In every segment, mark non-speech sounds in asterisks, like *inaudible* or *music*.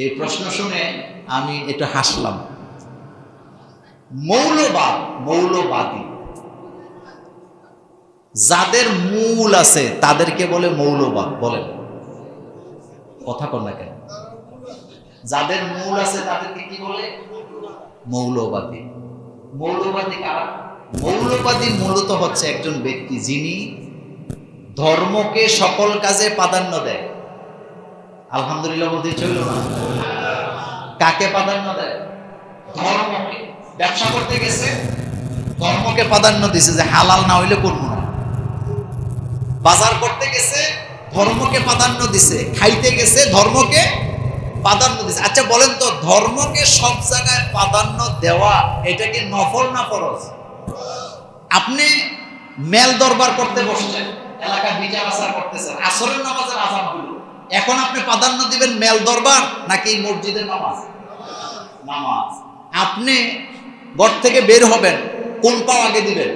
এই প্রশ্ন শুনে আমি একটু হাসলাম। মৌলবাদ, মৌলবাদী। যাদের মূল আছে, তাদেরকে বলে মৌলবাদ, বলেন। কথা কর না কেন? যাদের মূল আছে, তাদেরকে কি বলে? মৌলবাদী। মৌলবাদী কারা? মৌলবাদী মূলত হচ্ছে একজন ব্যক্তি যিনি ধর্মকে সকল কাজে প্রাধান্য দেয়। আলহামদুলিল্লাহ বলতে চলল না। কাকে প্রাধান্য দেয়? ব্যবসা করতে গেছে, ধর্মকে প্রাধান্য দিছে যে হালাল না হইলে করব না। বাজার করতে গেছে, ধর্মকে প্রাধান্য দিছে। খাইতে গেছে, ধর্মকে প্রাধান্য দিছে। আচ্ছা বলেন তো, ধর্মকে সব জায়গায় প্রাধান্য দেওয়া, এটা কি নফল না ফরজ? আপনি মেল দরবার করতে বসছেন এলাকা বিচার আচার করতেছেন, আসরের নামাজের আজান হইল। এখন আপনি প্রাধান্য দিবেন মেল দরবার নাকি মসজিদের নামাজ? নামাজ। আপনি ঘর থেকে বের হবেন, কোন পা আগে দিবেন?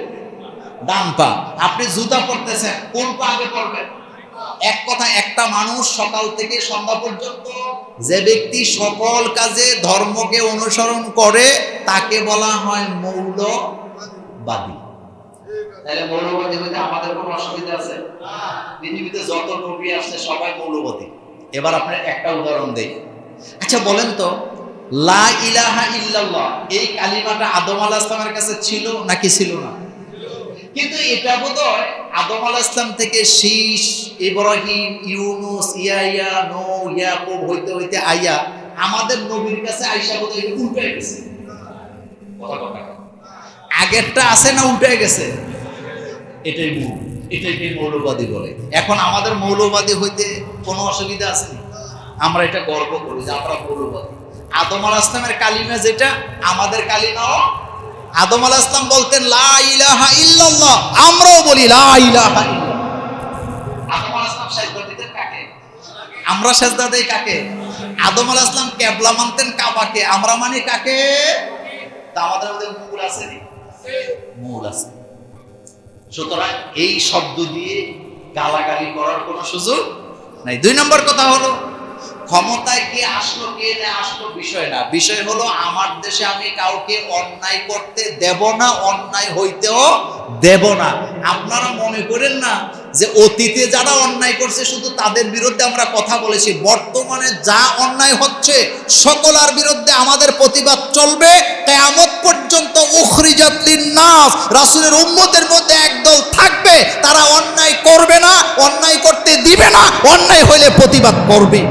ডান পা। আপনি জুতা পরতেছেন, কোন পা আগে পরবেন? এক কথা, একটা মানুষ সকাল থেকে সন্ধ্যা পর্যন্ত যে ব্যক্তি সকল কাজে ধর্মকে অনুসরণ করে, তাকে বলা হয় মৌলবাদী। তাহলে মৌলবাদী হইতে আমাদের কোনো অসুবিধা আছে? পৃথিবীতে যত নবী আসছে, সবাই মৌলবাদী। এবার আপনার একটা উদাহরণ দেই। আচ্ছা বলেন তো, লা ইলাহা ইল্লাল্লাহ, এই কালিমাটা আদম আলাহ ইসলামের কাছে ছিল নাকি ছিল না? কিন্তু এটা বোধ হয় আদম আলাহ ইসলাম থেকে শীষ, ইব্রাহিম, ইউনুস ইয়াইয়া নো ইয়াকুব হইতে হইতে আইয়া আমাদের নবীর কাছে আইসা বোধ হয় উল্টে গেছে। আগেরটা আছে না উল্টে গেছে? এটাই মূল এটাকে মৌলবাদী বলে? এখন আমাদের মৌলবাদী হইতে কোনো অসুবিধা আছে না? আমরা এটা গর্ব করি যে আমরা মৌলবাদী। আদম আল আসলামের কালিমা যেটা, আমাদের কালিমাও আদম আল আসলাম বলতেন, লা ইলাহা ইল্লাল্লাহ। আমরাও বলি, লা ইলাহা আমরা সাজদা দেই কাকে? আদম আল আসলাম কেবলা মানতেন কাবাকে। আমরা মানি কাকে? তা আমাদের মধ্যে মূল আছে মূল আছে। সুতরাং এই শব্দ দিয়ে গালাগালি করার কোনো সুযোগ নাই। দুই নম্বর কথা হলো, ক্ষমতায় কে আসলো, কে না আসলো বিষয় না। বিষয় হলো, আমার দেশে আমি কাউকে অন্যায় করতে দেব না, অন্যায় হইতেও দেব না। আপনারা মনে করেন না যে অতীতে যারা অন্যায় করছে, শুধু তাদের বিরুদ্ধে আমরা কথা বলেছি। বর্তমানে যা অন্যায় হচ্ছে, সকলার বিরুদ্ধে আমাদের প্রতিবাদ চলবে। কেয়ামত পর্যন্ত উখরিজাতলিন নাস রাসূলের উম্মতের মধ্যে একদল থাকবে। তারা অন্যায় করবে না, অন্যায় করতে দিবে না, অন্যায় হইলে প্রতিবাদ করবে।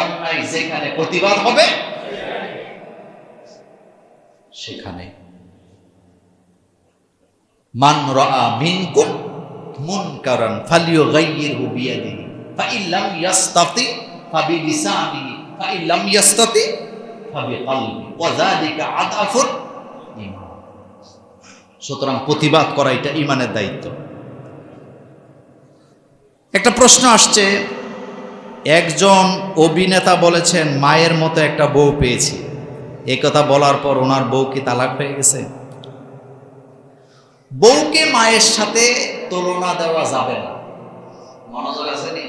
অন্যায় যেখানে প্রতিবাদ হবে, সেখানে সুতরাং প্রতিবাদ করা এটা ইমানের দায়িত্ব। একটা প্রশ্ন আসছে, একজন অভিনেতা বলেছেন, মায়ের মতো একটা বউ পেয়েছি। কথা বলার পর ওনার বউ কি তালাক হয়ে গেছে? বউকে মায়ের সাথে তুলনা দেওয়া যাবে না। মনোযোগ আছে নি?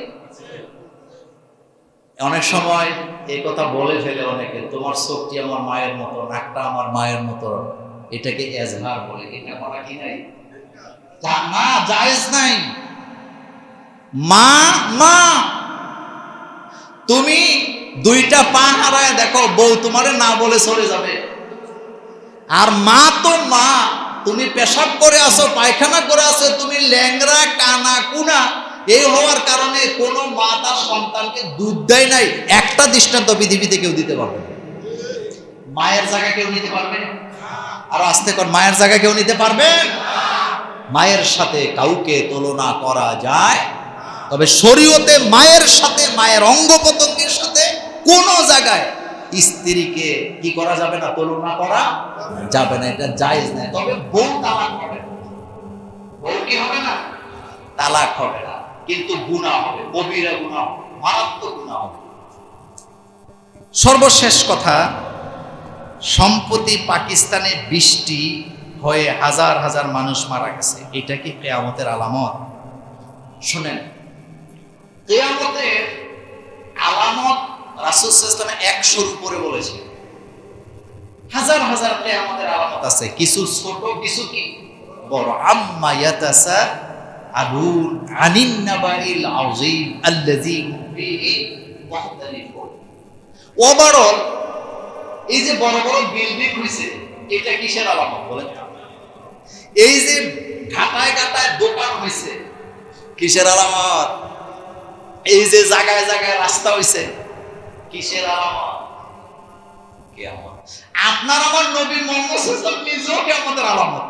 অনেক সময় এই কথা বলে ফেলে অনেকে, তোমার চোখটি আমার মায়ের মতো, নাকটা আমার মায়ের মতো। এটাকে এজহার বলে। এটা করা কি নাই? না, জায়েজ নাই। মা মা, তুমি দুইটা পা হারায় দেখো, বউ তোমারে না বলে চলে যাবে। আর মা তো মা তুমি পেশাব করে আসো পায়খানা করে আসো তুমি ল্যাংরা কানা, কুনা, এই হওয়ার কারণে কোনো মা তার সন্তানকে দুধ দেয় নাই। একটা দৃষ্টান্ত পৃথিবীতে কেউ দিতে পারবে মায়ের জায়গা কেউ নিতে পারবে আর আস্তে কর, মায়ের জায়গা কেউ নিতে পারবে মায়ের সাথে কাউকে তুলনা করা যায় তবে শরীয়তে মায়ের সাথে, মায়ের অঙ্গ প্রত্যঙ্গের সাথে কোনো জায়গায় স্ত্রীকে কি করা যাবে না তুলনা করা যাবে না, এটা জায়েজ নাই তবে বউ তালাক হবে। না। বউ কি হবে না? তালাক হবে না। কিন্তু গুনাহ হবে কবিরা গুনাহ হবে, মারাত্মক গুনাহ হবে। সর্বশেষ কথা, সম্প্রতি পাকিস্তানে বৃষ্টি হয়ে হাজার হাজার মানুষ মারা গেছে। এটা কি কেয়ামতের আলামত? শুনেন, কেয়ামতের রাসুল ইসলামে একশোর উপরে বলেছে। হাজার হাজার আমাদের আলামত আছে। কিছু ছোট, কিছু কি? বড়। আম্মা ইয়াতাসা আলুন আনিন নাবাইল আযীম আল্লাযী ওভারঅল এই যে বড় বড় বিল্ডিং হইছে, এটা কিসের আলামত বলেন? এই যে ঘাটায় ঘাটায় দোকান হইছে, কিসের আলামত? এই যে জায়গায় জায়গায় রাস্তা হইছে কিসের আলামত? কিয়ামত। আপনার আমার নবী মোহাম্মদ আলাইহি নিজেও কিয়ামতের আলামত।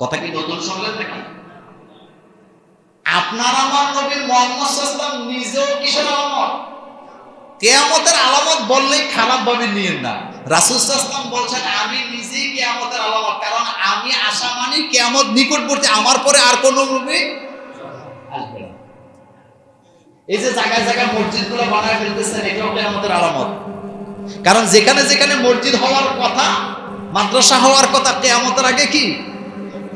কথা কি নতুন শুনলেন নাকি? আপনার আমার নবী মোহাম্মদ আলাইহি নিজেও কিসের আলামত? কেয়ামতের আলামত বললেই খারাপ ভাবে নিয়েন না। রাসূল সাল্লাল্লাহু বলছেন, আমি নিজেই কেয়ামতের আলামত, কারণ আমি আশা মানি কেয়ামত নিকটবর্তী, আমার পরে আর কোনো নবী এই যে জায়গায় জায়গায় মসজিদগুলো বানায় ফেলতেছেন, এটাও কেয়ামতের আলামত? কারণ যেখানে যেখানে মসজিদ হওয়ার কথা, মাদ্রাসা হওয়ার কথা, কেয়ামতের আগে কি?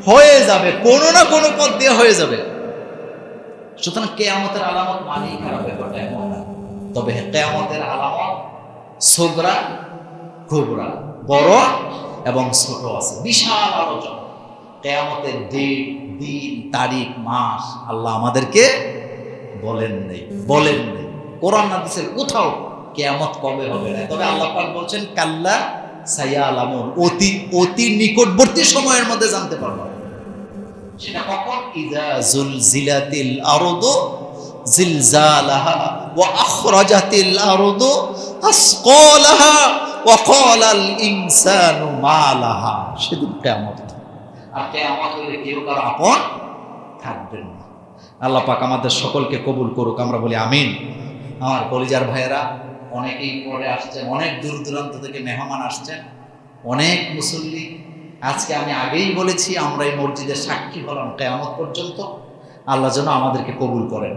হয়ে যাবে, কোনো না কোনো পথ দিয়ে হয়ে যাবে। সুতরাং কেয়ামতের আলামত মানেই খারাপ ব্যাপারটা এমন তবে কেয়ামতের আলামত সোগরা খুবরা বড় এবং ছোট আছে। বিশাল আলোচনা। কেয়ামতের দিন দিন, তারিখ, মাস, আল্লাহ আমাদেরকে বলেন নেই বলেন নেই। কোরআন হাদিসের কোথাও কেয়ামত কবে হবে না। তবে আল্লাহ পাক বলছেন, কাল্লা সাইয়া আলামুন অতি অতি নিকটবর্তী সময়ের মধ্যে জানতে পারব। সেটা কখন? ইজা জুলজিলাতিল আরদু জিলজালাহা ওয়া আখরাজাতিল আরদু আসকালাহা ওয়া ক্বালাল ইনসানু মা লাহা সেদিন কিয়ামত। আর কিয়ামত হলে কেউ কারও আপন থাকবেন আল্লাহ পাক আমাদের সকলকে কবুল করুক, আমরা বলি আমিন। আমার কলিজার ভাইয়েরা, অনেকেই পরে আসছেন, অনেক দূর দূরান্ত থেকে মেহমান আসছেন, অনেক মুসল্লি। আজকে আমি আগেই বলেছি, আমরা এই মসজিদের সাক্ষী হলাম কেয়ামত পর্যন্ত। আল্লাহ যেন আমাদেরকে কবুল করেন।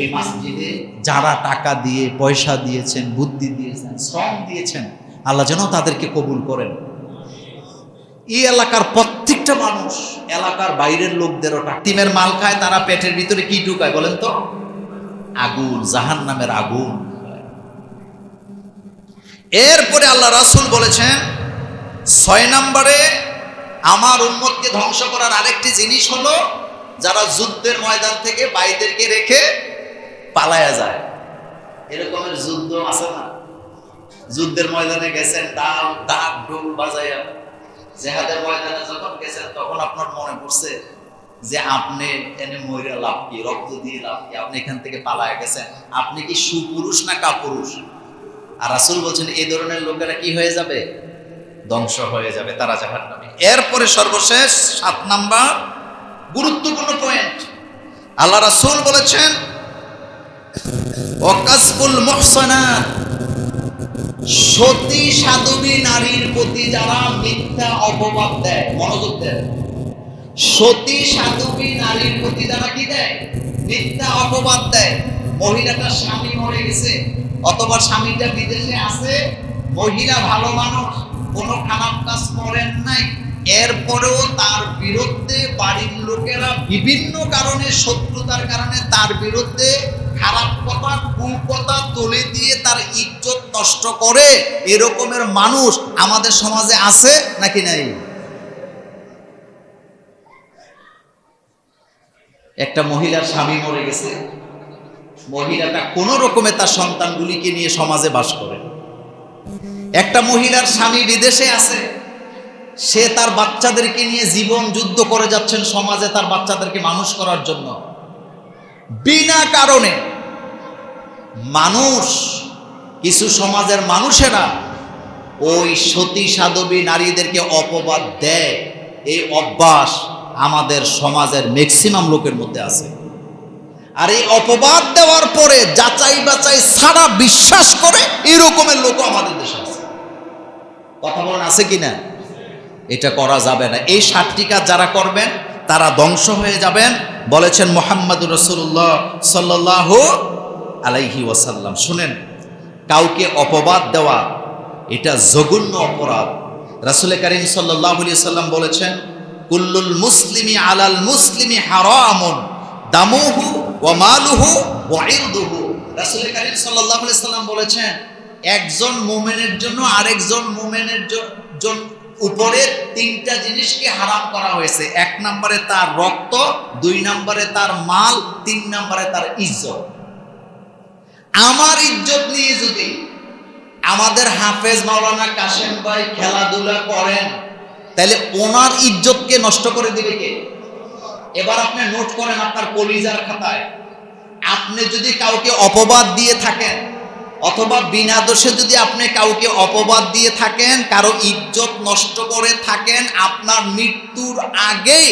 এই মসজিদে যারা টাকা দিয়ে, পয়সা দিয়েছেন, বুদ্ধি দিয়েছেন, শ্রম দিয়েছেন, আল্লাহ যেন তাদেরকে কবুল করেন। এই এলাকার প্রত্যেকটা মানুষ, এলাকার বাইরের লোকদেরও টিমের মাল খায়, তারা পেটের ভিতরে কি ঢুকায় বলেন তো? আগুন জাহান নামের আগুন। এরপরে আল্লাহ রাসুল বলেছেন, ছয় নম্বরে আমার উন্মতকে ধ্বংস করার আরেকটি জিনিস হলো, যারা যুদ্ধের ময়দান থেকে বাইদেরকে রেখে পালায়া যায়। এরকমের যুদ্ধ আছে না? যুদ্ধের ময়দানে গেছেন, ডাল, ডাক, ঢোল বাজাইয়া জেহাদের ময়দানে যখন গেছেন, তখন আপনার মনে পড়ছে যে আপনি এনে ময়রা লাভ কি, রক্ত দিয়ে লাভ কি? আপনি এখান থেকে পালায়া গেছেন। আপনি কি সুপুরুষ না কাপুরুষ? আর রাসুল বলছেন এই ধরনের লোকেরা কি হয়ে যাবে? ধ্বংস হয়ে যাবে তারা জাহান নামে এরপরে সর্বশেষ সাত নাম্বার গুরুত্বপূর্ণ পয়েন্ট আল্লাহ রাসুল বলেছেন অকাসবুল মুহসানাত। সতী সাধবী নারীর প্রতি যারা মিথ্যা অপবাদ দেয়, মনোযোগ দেয়। সতী সাধবী নারীর প্রতি যারা কি দেয়? মিথ্যা অপবাদ দেয়। মহিলাটার স্বামী মরে গেছে, অথবা স্বামীটা বিদেশে আছে, মহিলা ভালো মানুষ, কোনো খারাপ কাজ করেন নাই। এরপরেও তার বিরুদ্ধে বাড়ির লোকেরা বিভিন্ন কারণে শত্রুতার কারণে তার বিরুদ্ধে খারাপ কথা কুকথা তুলে দিয়ে তার ইজ্জত নষ্ট করে এরকমের মানুষ আমাদের সমাজে আছে নাকি নাই? একটা মহিলার স্বামী মরে গেছে। মহিলাটা কোনো রকমে তার সন্তানগুলিকে নিয়ে সমাজে বাস করে। একটা মহিলার স্বামী বিদেশে আছে। সে তার বাচ্চাদেরকে নিয়ে জীবন যুদ্ধ করে যাচ্ছেন সমাজে তার বাচ্চাদেরকে মানুষ করার জন্য। বিনা কারণে মানুষ, কিছু সমাজের মানুষেরা ওই সতী সাধবী নারীদেরকে অপবাদ দেয়। এই অভ্যাস আমাদের সমাজের ম্যাক্সিমাম লোকের মধ্যে আছে। আর এই অপবাদ দেওয়ার পরে যাচাই বাচাই সারা বিশ্বাস করে এরকমের লোক আমাদের দেশে আছে। কথা বলেন, আছে কি না এটা করা যাবে না। এই সাতটি কাজ যারা করবেন, তারা ধ্বংস হয়ে যাবেন। বলেছেন মোহাম্মদ রসুল্লাহ সাল্লাহ আলাইহি ওয়াসাল্লাম। শুনেন, কাউকে অপবাদ দেওয়া, এটা জঘন্য অপরাধ। রাসুল করিম সাল্লাহ সাল্লাম বলেছেন, কুল্লুল মুসলিমি আলাল মুসলিমি হারামুন, দামুহু ওয়া মালুহু ইরদুহু রাসূল কারীম আলাইহি সাল্লাম বলেছেন, একজন মুমিনের জন্য আরেকজন মোমেনের জন্য উপরে তিনটা জিনিসকে হারাম করা হয়েছে। এক নম্বরে তার রক্ত, দুই নম্বরে তার মাল, তিন নম্বরে তার ইজ্জত। আমার ইজ্জত নিয়ে যদি আমাদের হাফেজ মাওলানা কাশেম ভাই খেলাধুলা করেন, তাহলে ওনার ইজ্জতকে নষ্ট করে দিবে কে? এবার আপনি নোট করেন আপনার কলিজার খাতায়। আপনি যদি কাউকে অপবাদ দিয়ে থাকেন অথবা বিনা দোষে যদি আপনি কাউকে অপবাদ দিয়ে থাকেন, কারও ইজ্জত নষ্ট করে থাকেন, আপনার মৃত্যুর আগে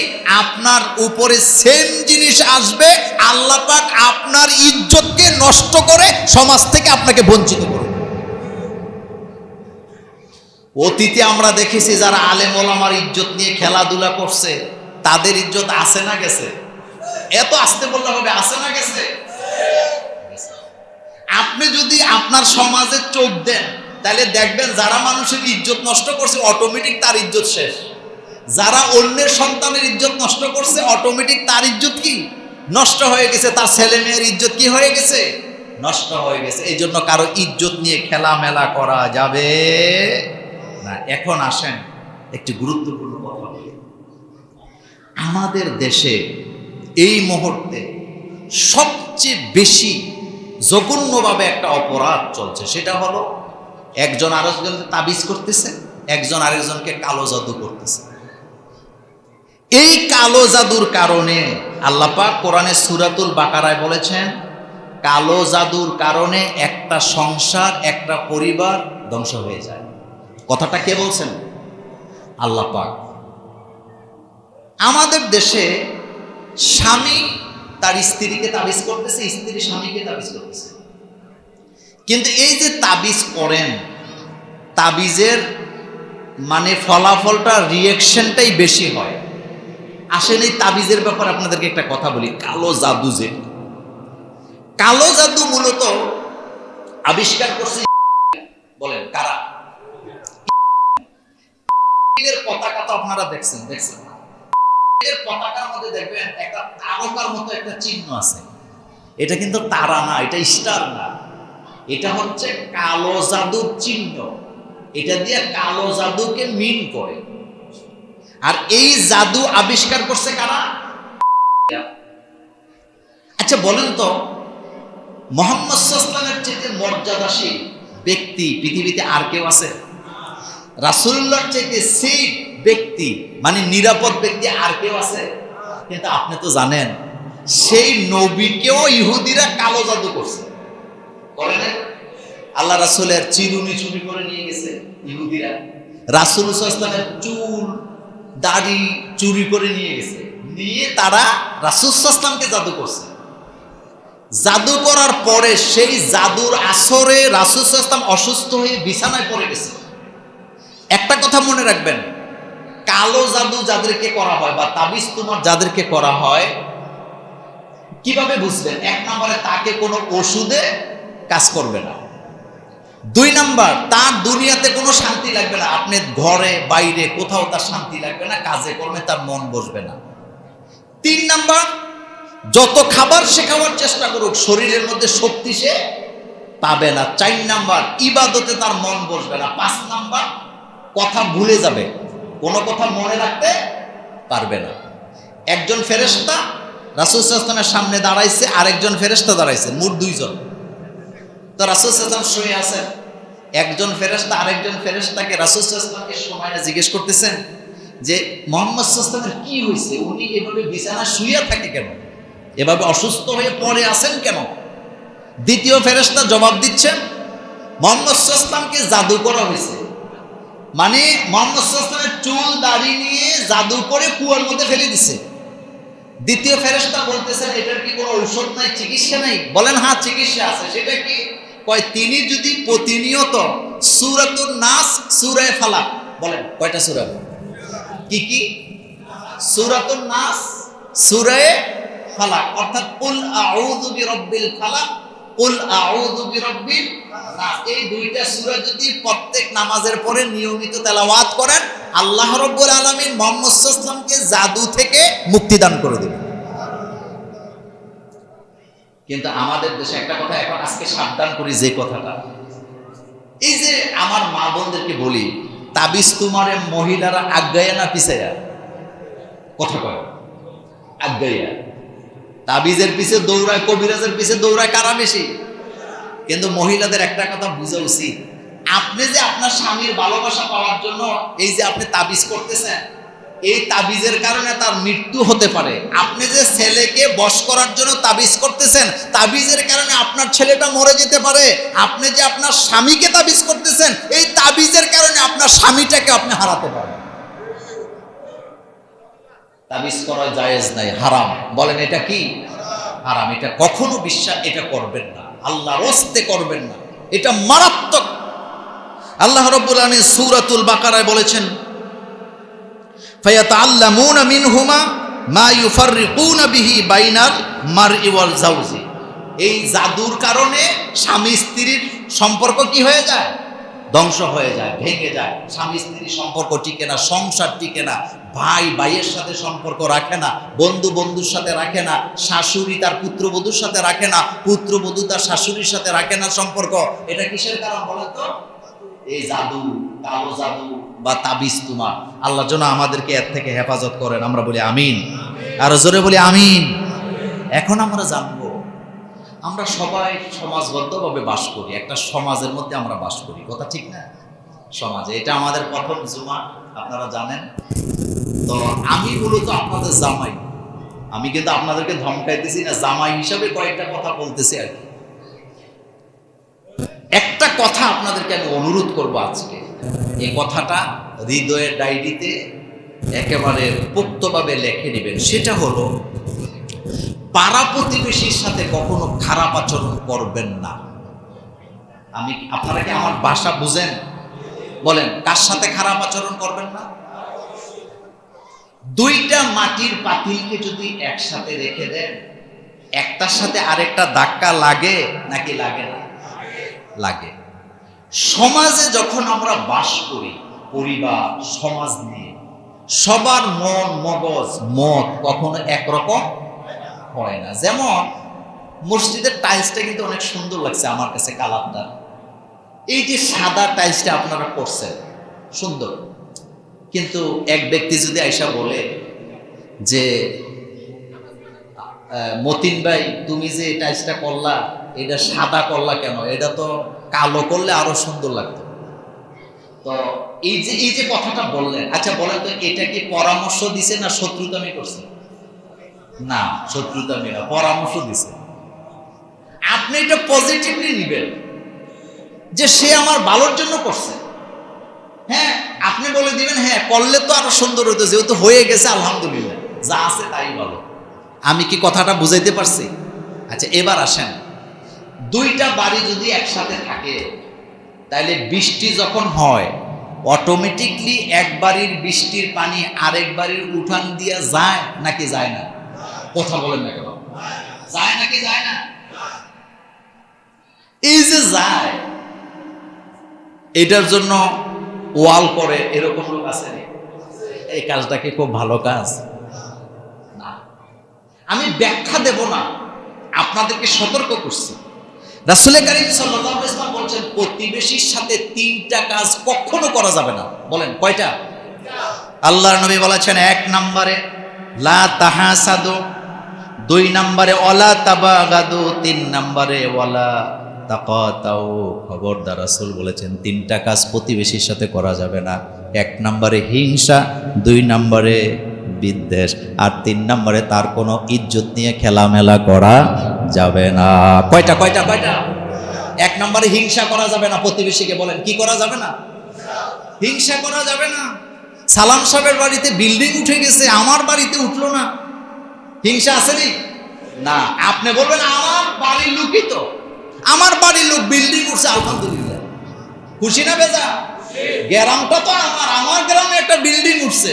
আপনার উপরে সেম জিনিস আসবে, আল্লাহ পাক আপনার ইজ্জতকে নষ্ট করে সমাজ থেকে আপনাকে বঞ্চিত করবে অতীতে আমরা দেখেছি যারা আলেম ওলামার ইজ্জত নিয়ে খেলাধুলা করছে, তাদের ইজ্জত আছে না গেছে? এত আসতে বললে হবে, আছে না গেছে? আপনি যদি আপনার সমাজে চোখ দেন, তাহলে দেখবেন যারা মানুষের ইজ্জত নষ্ট করছে অটোমেটিক তার ইজ্জত শেষ। যারা অন্যের সন্তানের ইজ্জত নষ্ট করছে অটোমেটিক তার ইজ্জত কি? নষ্ট হয়ে গেছে, তার ছেলে মেয়ের ইজ্জত কি হয়ে গেছে? নষ্ট হয়ে গেছে। এই জন্য কারও ইজ্জত নিয়ে খেলা মেলা করা যাবে না। এখন আসেন, একটি গুরুত্বপূর্ণ কথা বলি। আমাদের দেশে এই মুহূর্তে সবচেয়ে বেশি জঘন্যভাবে একটা অপরাধ চলছে। সেটা হলো, একজন আরেকজনকে তাবিজ করতেছে, একজন আরেকজনকে কালো জাদু করতেছে। এই কালো জাদুর কারণে আল্লাপাক কোরআনে সুরাতুল বাকারায় বলেছেন, কালো জাদুর কারণে একটা সংসার, একটা পরিবার ধ্বংস হয়ে যায়। কথাটা কে বলছেন? আল্লাহ পাক। আমাদের দেশে স্বামী তার স্ত্রীকে তাবিজ করতেছে স্ত্রী স্বামীকে তাবিজ করতেছে। কিন্তু এই যে তাবিজ করেন, তাবিজের মানে ফলাফলটা রিয়েকশনটাই বেশি হয়। আসেন এই তাবিজের ব্যাপারে আপনাদেরকে একটা কথা বলি, কালো জাদু যে। কালো জাদু মূলত আবিষ্কার করছে *laughs* বলেন, কারা? *laughs* পতাকা তো আপনারা দেখছেন দেখছেন। এর পতাকার মধ্যে দেখবেন একটা তারকার মতো একটা চিহ্ন আছে। এটা কিন্তু তারা না, এটা স্টার না। এটা হচ্ছে কালো জাদুর চিহ্ন। এটা দিয়ে কালো জাদুকে মিন করে। আর এই জাদু আবিষ্কার করছে কারা? আচ্ছা বলেন তো, মোহাম্মদ সাল্লামের চেয়ে মর্যাদাশীল ব্যক্তি পৃথিবীতে আর কেউ আছে? রাসুল্লাহর চাইতে সেই ব্যক্তি মানে নিরাপদ ব্যক্তি আর কেউ আছে? কিন্তু আপনি তো জানেন, সেই নবীকেও ইহুদিরা কালো জাদু করছে। আল্লাহ রাসুলের চিরুনি চুরি করে নিয়ে গেছে ইহুদিরা। রাসুল চুল, দাড়ি চুরি করে নিয়ে গেছে। নিয়ে তারা রাসুল ইসলামকে জাদু করছে। জাদু করার পরে সেই জাদুর আসরে রাসুল ইসলাম অসুস্থ হয়ে বিছানায় পড়ে গেছে। একটা কথা মনে রাখবেন কালো জাদু যাদেরকে করা হয় বা তাবিজ তোমার যাদেরকে করা হয়, কীভাবে বুঝবেন? এক নম্বরে তাকে কোনো ওষুধে কাজ করবে না। দুই নাম্বার, তার দুনিয়াতে কোনো শান্তি লাগবে না। আপনি ঘরে, বাইরে কোথাও তার শান্তি লাগবে না, কাজে কর্মে তার মন বসবে না। তিন নাম্বার, যত খাবার সে খাওয়ার চেষ্টা করুক, শরীরের মধ্যে শক্তি সে পাবে না। চার নাম্বার, ইবাদতে তার মন বসবে না। পাঁচ নাম্বার, কথা ভুলে যাবে। কোনো কথা মনে রাখতে পারবে না। একজন ফেরেস্তা রাসুলসাল্লামের সামনে দাঁড়াইছে, আরেকজন ফেরেস্তা দাঁড়াইছে, মোট দুইজন। তো রাসুলসাল্লাম শুয়ে আছেন। একজন ফেরেস্তা আরেকজন ফেরেস্তাকে রাসুলসাল্লামকে সময়টা জিজ্ঞেস করতেছেন যে, মোহাম্মদ সাল্লামের কি হয়েছে উনি এভাবে বিছানা শুয়ে থাকে কেন? এভাবে অসুস্থ হয়ে পড়ে আছেন কেন? দ্বিতীয় ফেরেস্তা জবাব দিচ্ছেন, মোহাম্মদ সাল্লামকে জাদু করা হয়েছে মানে মোহাম্মদ সাল্লামের চুল, দাড়ি নিয়ে জাদু করে কুয়ার মধ্যে ফেলে দিছে। দ্বিতীয় ফেরেস্তা বলতেছেন, এটার কি কোনো ঔষধ নাই, চিকিৎসা নাই? বলেন হ্যাঁ চিকিৎসা আছে। সেটা কি? কয়, তিনি যদি প্রতিনিয়ত সুরাতুর নাস, সুরায় ফালা বলেন, কয়টা সুরা? কি কি? সুরাতুর নাস, সুরায় ফালাক। অর্থাৎ, কুল আউযু বিরাব্বিল ফালাক এই দুইটা যদি প্রত্যেক নামাজের পরে নিয়মিত তেলাওয়াত করেন জাদু থেকে মুক্তি দান করে কিন্তু আমাদের দেশে একটা কথা, এখন আজকে সাবধান করি যে কথাটা। এই যে আমার মা বোনদেরকে বলি, তাবিজ তোমার মহিলারা আজ্ঞায় না কথা কয় তাবিজের পিছে দৌড়ায়, কবিরাজের পিছে দৌড়ায় কারা বেশি? কিন্তু মহিলাদের একটা কথা বুঝা উচিত। আপনি যে আপনার স্বামীর ভালোবাসা পাওয়ার জন্য এই যে আপনি তাবিজ করতেছেন, এই তাবিজের কারণে তার মৃত্যু হতে পারে। আপনি যে ছেলেকে বশ করার জন্য তাবিজ করতেছেন, তাবিজের কারণে আপনার ছেলেটা মরে যেতে পারে। আপনি যে আপনার স্বামীকে তাবিজ করতেছেন, এই তাবিজের কারণে আপনার স্বামীটাকে আপনি হারাতে পারেন। তাবিজ করা জায়েজ নাই, হারাম। বলেন, এটা কি? হারাম। এটা কখনো বিশ্বাস, এটা করবেন না। আল্লাহ রস্তে করবেন না। এটা মারাত্মক। আল্লাহ রব্বুল আলামিন সূরাতুল বাকারায় বলেছেন, ফায়াতাআল্লামুনা মিনহুমা মা ইউফাররিকুনা বিহি বাইনাল মারই ওয়াল জাওজি এই জাদুর কারণে স্বামী স্ত্রীর সম্পর্ক কি হয়ে যায়? ধ্বংস হয়ে যায়, ভেঙে যায়। স্বামী স্ত্রীর সম্পর্ক টিকে না, সংসার টিকে না। ভাই ভাইয়ের সাথে সম্পর্ক রাখে না, বন্ধু বন্ধুর সাথে রাখে না, শাশুড়ি তার পুত্রবধূর সাথে রাখে না পুত্রবধূ তার শাশুড়ির সাথে রাখে না সম্পর্ক। এটা কিসের কারণ বলেন তো? এই জাদু, কালো জাদু বা তাবিজ তোমার। আল্লাহ যেন আমাদেরকে এর থেকে হেফাজত করেন, আমরা বলি আমিন। আর জোরে বলি আমিন। এখন আমরা জানব, আমরা সবাই সমাজবদ্ধভাবে বাস করি, একটা সমাজের মধ্যে আমরা বাস করি, কথা ঠিক না? সমাজে, এটা আমাদের প্রথম জুমা, আপনারা জানেন? তো আমি মূলত আপনাদের জামাই। আমি কিন্তু আপনাদেরকে ধমকাইতেছি না, জামাই হিসাবে কয়েকটা কথা বলতেছি আর কি। একটা কথা আপনাদেরকে আমি অনুরোধ করব আজকে। এই কথাটা হৃদয়ের ডায়েরিতে একেবারে পোক্তভাবে লেখে নেবেন। সেটা হলো, পাড়া প্রতিবেশীর সাথে কখনো খারাপ আচরণ করবেন না। আমি, আপনারা কি আমার ভাষা বুঝেন? বলেন, কার সাথে খারাপ আচরণ করবেন না? দুইটা মাটির পাতিলকে যদি একসাথে রেখে দেন, একটার সাথে আরেকটা ধাক্কা লাগে নাকি লাগে না? লাগে। সমাজে যখন আমরা বাস করি, পরিবার, সমাজ নিয়ে, সবার মন, মগজ, মত কখনো একরকম হয় না। যেমন মসজিদের টাইলসটা কিন্তু অনেক সুন্দর লাগছে আমার কাছে কালারটা। এই যে সাদা টাইলসটা আপনারা করছেন, সুন্দর। কিন্তু এক ব্যক্তি যদি আয়সা বলে যে মতিন ভাই, তুমি যে এই টাইলসটা করলা, এটা সাদা করলা কেন? এটা তো কালো করলে আরও সুন্দর লাগতো। তো এই যে এই যে কথাটা বললেন আচ্ছা বলেন তো, এটা কি পরামর্শ দিছে না শত্রুতামি করছে? না, শত্রুতামি না, পরামর্শ দিছে। আপনি এটা পজিটিভলি নিবেন যে সে আমার ভালোর জন্য করছে। হ্যাঁ আপনি বলে দিবেন হ্যাঁ করলে তো আরও সুন্দর হতো যেহেতু হয়ে গেছে, আলহামদুলিল্লাহ। যা আছে তাই বলো। আমি কি কথাটা বুঝাইতে পারছি? আচ্ছা এবার আসেন। দুইটা বাড়ি যদি একসাথে থাকে তাহলে বৃষ্টি যখন হয় অটোমেটিকলি এক বাড়ির বৃষ্টির পানি আরেক বাড়ির উঠান দিয়া যায় নাকি যায় না? কথা বলেন না কেন? যায় নাকি যায় না? এই যে যায়, এটার জন্য ওয়াল করে এরকম লোক আছে এই কাজটা কি খুব ভালো কাজ? না। আমি ব্যাখ্যা দেব না। আপনাদেরকে সতর্ক করছি। রাসুলের কারিম আলাইহি ওয়াসাল্লাম বলছেন, প্রতিবেশীর সাথে তিনটা কাজ কখনো করা যাবে না। বলেন, কয়টা? আল্লাহর নবী বলেছেন, এক নম্বরে, লা তাহাসাদু দুই নম্বরে ওয়ালা তাবাগাদু তিন নম্বরে, ওয়ালা তাকাতাও খবরদার রাসূল বলেছেন, তিনটা কাজ প্রতিবেশীর সাথে করা যাবে না। এক নম্বরে হিংসা, দুই নম্বরে বিদ্বেষ, আর তিন নম্বরে তার কোনো ইজ্জত নিয়ে খেলামেলা করা যাবে না। কয়টা কয়টা কয়টা? এক নম্বরে হিংসা করা যাবে না, প্রতিবেশীকে বলেন, কি করা যাবে না? হিংসা করা যাবে না। সালাম সাহেবের বাড়িতে বিল্ডিং উঠে গেছে, আমার বাড়িতে উঠল না। হিংসা আসেনি না? আপনি বলবেন, আমার বাড়ির লোকই তো আমার বাড়ির লোক বিল্ডিং উঠছে আলহামদুলিল্লাহ। খুশি না বেজা? গ্রামটা তো আমার আমার গ্রামে একটা বিল্ডিং উঠছে।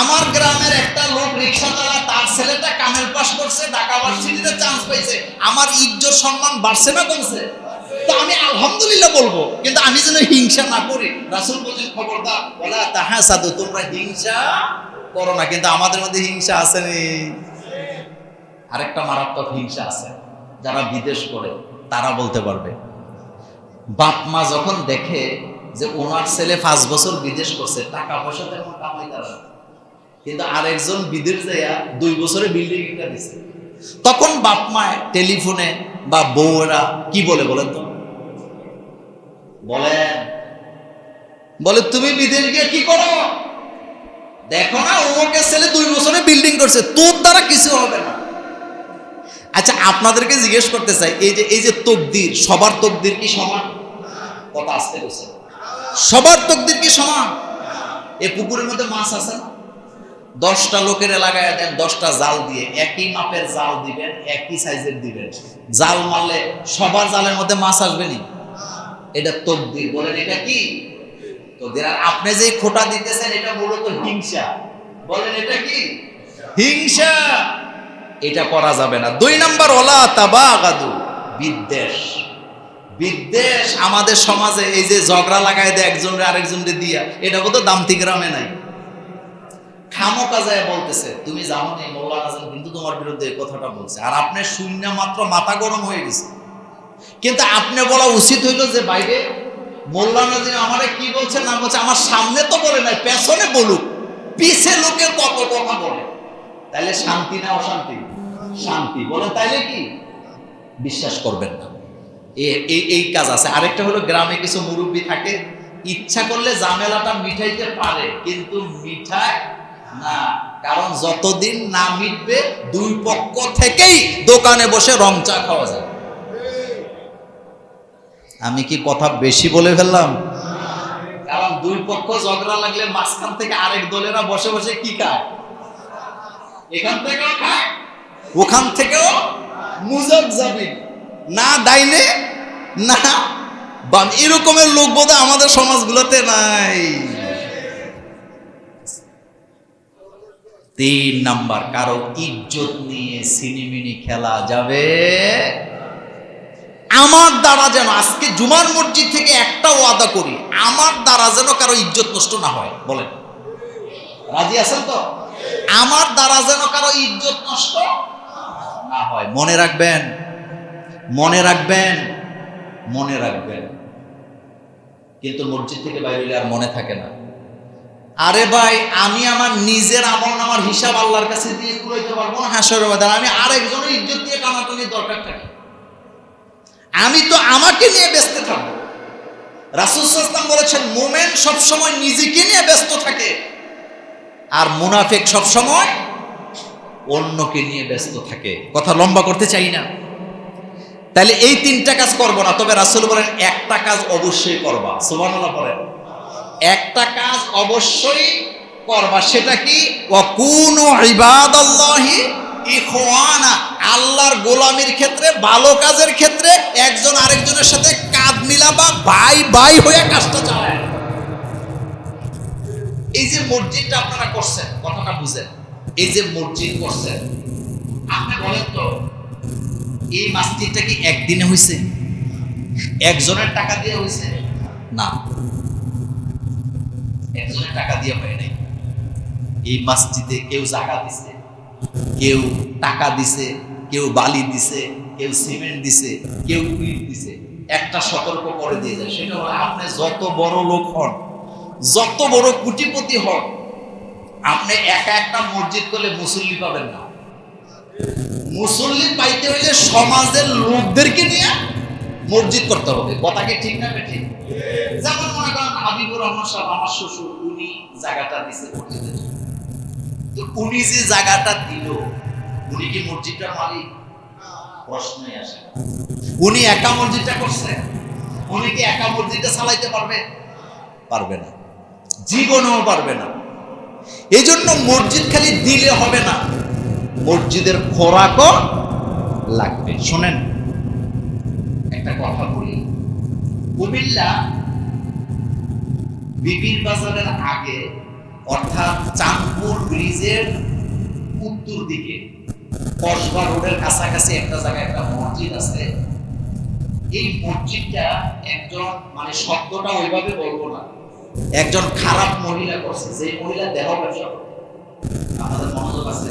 আমার গ্রামের একটা লোক রিক্সা চালা তার ছেলেটা কামেল পাস করছে, ঢাকা ভার্সিটিতে চান্স পাইছে। আমার ইজ্জত সম্মান বাড়ছে না কমছে? তো আমি আলহামদুলিল্লাহ বলব, কিন্তু আমি যেন হিংসা না করি। রাসুল বলছেন খবরদার, বলা তাহা সাধু তোমরা হিংসা করো না, কিন্তু আমাদের মধ্যে হিংসা আছে নি? আরেকটা মারাত্মক হিংসা আছে। যারা বিদেশ করে, তারা বলতে পারবে। বাপ মা যখন দেখে যে ওনার ছেলে পাঁচ বছর বিদেশ করছে টাকা পয়সা তেমন কামাই তারা কিন্তু আরেকজন বিদেশ যাইয়া দুই বছরে বিল্ডিং একটা দিছে। তখন বাপ মায় টেলিফোনে বা বউরা কি বলে বলেন তো? বলেন। বলে, তুমি বিদেশ গিয়ে কি করো? দেখো না অমুকের ছেলে দুই বছরে বিল্ডিং করছে। তোর দ্বারা কিছু হবে না। আচ্ছা আপনাদেরকে জিজ্ঞেস করতে চাই, এই যে এই যে তকদির, সবার তকদির কি সমান? কথা আসতে বসে সবার তকদির কি সমান? এই পুকুরের মধ্যে মাছ আছে না? দশটা লোকের এলাকায় দেন, দশটা জাল দিয়ে, একই মাপের জাল দিবেন, একই সাইজের দিবেন। জাল মারলে সবার জালের মধ্যে মাছ আসবে নি? এটা তকদির। বলেন, এটা কি? তকদির আর আপনি যে খোটা দিতেছেন, এটা মূলত হিংসা। বলেন, এটা কি? হিংসা। এটা করা যাবে না। দুই নাম্বার, ওলা তাবা গাদু বিদ্বেষ। বিদ্বেষ আমাদের সমাজে এই যে ঝগড়া লাগায় দেয়, একজনের আরেকজনকে দিয়া, এটা বোধ দামতি গ্রামে নাই। খামো কাজায় বলতেছে, তুমি জানো নি মোল্লা নাজান কিন্তু তোমার বিরুদ্ধে এই কথাটা বলছে। আর আপনি শূন্য মাত্র মাথা গরম হয়ে গেছে। কিন্তু আপনি বলা উচিত হইল যে বাইরে মোল্লা নাজির আমারে কি বলছে না বলছে, আমার সামনে তো বলে নাই, পেছনে বলুক। পিছে লোকে কত কথা বলে। তাইলে শান্তি না অশান্তি? শান্তি। বলেন তাইলে কি? বিশ্বাস করবেন না। এই এই কাজ আছে। আরেকটা হলো গ্রামে কিছু মুরব্বী থাকে। ইচ্ছা করলে জামেলাটা মিঠাইতে পারে কিন্তু মিঠায় না। কারণ যতদিন না মিটবে দুই পক্ষ থেকেই দোকানে বসে রং চা খাওয়া যায়। আমি কি কথা বেশি বলে ফেললাম? কারণ দুই পক্ষ ঝগড়া লাগলে মাঝখান থেকে আরেক দলেরা বসে বসে কি খায়? এখান থেকেও খায়। ওখান থেকেও মুজাব যাবে। না ডাইনে, না বাম। এরকমের লোক বোধ আমাদের সমাজগুলোতে নাই। তিন নাম্বার, কারও ইজ্জত নিয়ে সিনেমিনি খেলা যাবে। আমার দ্বারা যেন, আজকে জুমার মসজিদ থেকে একটা ওয়াদা করি, আমার দ্বারা যেন কারও ইজ্জত নষ্ট না হয়। বলেন। রাজি আছেন তো? আমার দ্বারা যেন কারও ইজ্জত নষ্ট না হয়। মনে রাখবেন মনে রাখবেন মনে রাখবেন। কিন্তু মসজিদ থেকে বাইরে আর মনে থাকে না। আরে ভাই, আমি আমার নিজের আমল নামার হিসাব আল্লাহর কাছে দিয়ে কুড়াইতে পারব না? হাসর বাজার আমি আরেকজনের ইজ্জত দিয়ে টানাটানি দরকার থাকে। আমি তো আমাকে নিয়ে ব্যস্ত থাকব। রাসুসাল্লাম বলেছেন, মোমেন সবসময় নিজেকে নিয়ে ব্যস্ত থাকে, আর মুনাফেক সবসময় অন্যকে নিয়ে ব্যস্ত থাকে। কথা লম্বা করতে চাই না। তাহলে এই তিনটা কাজ করব না, তবে রাসুল বলেন, একটা কাজ অবশ্যই করবা। সুবহানাল্লাহ বলেন। একটা কাজ অবশ্যই করবা, সেটা কি? আল্লাহর গোলামির ক্ষেত্রে, ভালো কাজের ক্ষেত্রে একজন আরেকজনের সাথে কাঁধ মিলাবা, ভাই ভাই হয়ে কাজটা চালায়। এই যে মসজিদটা আপনারা করছেন, কথাটা বুঝেন। এই যে মসজিদ করছেন আপনি বলেন তো, এই মসজিদটা কি একদিনে হয়েছে একজনের টাকা দিয়ে হয়েছে না। একজনের টাকা দিয়ে হয় নাই। এই মসজিদে কেউ জায়গা দিছে, কেউ টাকা দিছে, কেউ বালি দিছে, কেউ সিমেন্ট দিছে, কেউ ইট দিছে, একটা সতর্ক করে দিয়ে যায়। সেটা হলো আপনি যত বড় লোক হন, যত বড় কুটিপতি হন আপনি একা একটা মসজিদ করলে মুসল্লি পাবেন না। মুসল্লি পাইতে হইলে সমাজের লোকদেরকে নিয়ে মসজিদ করতে হবে। কথা কি ঠিক না ঠিক যেমন মনে করেন হাবিবুর রহমান সাহেব, আমার শ্বশুর, উনি জায়গাটা দিছে মসজিদের তো উনি যে জায়গাটা দিল, উনি কি মসজিদটা মালিক? প্রশ্নই আসে উনি একা মসজিদটা করছে? উনি কি একা মসজিদটা চালাইতে পারবে? পারবে না। জীবনেও পারবে না। এই জন্য মসজিদ খালি দিলে হবে না। মসজিদের খোরাকও লাগবে। শোনেন, একটা কথা বলি। কুমিল্লা বিপির বাজারের আগে, অর্থাৎ চাঁদপুর ব্রিজের উত্তর দিকে, কসবা রোডের কাছাকাছি একটা জায়গায় একটা মসজিদ আছে। এই মসজিদটা একজন মানে শব্দটা ওইভাবে বলব না। একজন খারাপ মহিলা করছে, যে মহিলা দেহ ব্যবসা আমাদের মনোযোগ আছে।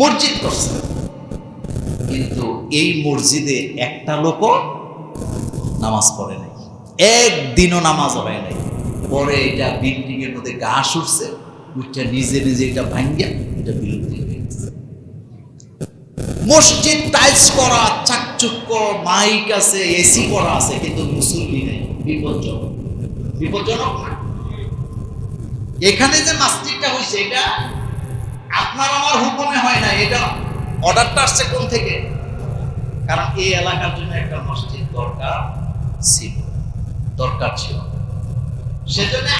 মসজিদ করছে। কিন্তু এই মসজিদে একটা লোকও নামাজ পড়ে নাই। একদিনও নামাজ হয় নাই। পরে এটা বিল্ডিং এর মধ্যে ঘাস উঠছে উঠটা নিজে নিজে এটা ভাঙ্গা এটা বিল্ডিং হয়ে গেছে। মসজিদ টাইলস করা চাকচুক্য মাইক আছে এসি করা আছে, কিন্তু মুসল্লি নেই, বিপজ্জনক। বিপজ্জনক। না এখানে যে মাস্টিকটা হয়েছে এটা আপনার আমার হুকুমে হয় না, এটা অর্ডারটা আসছে কোন থেকে? কারণ এই এলাকার জন্য একটা মসজিদ দরকার ছিল দরকার ছিল। সেজন্য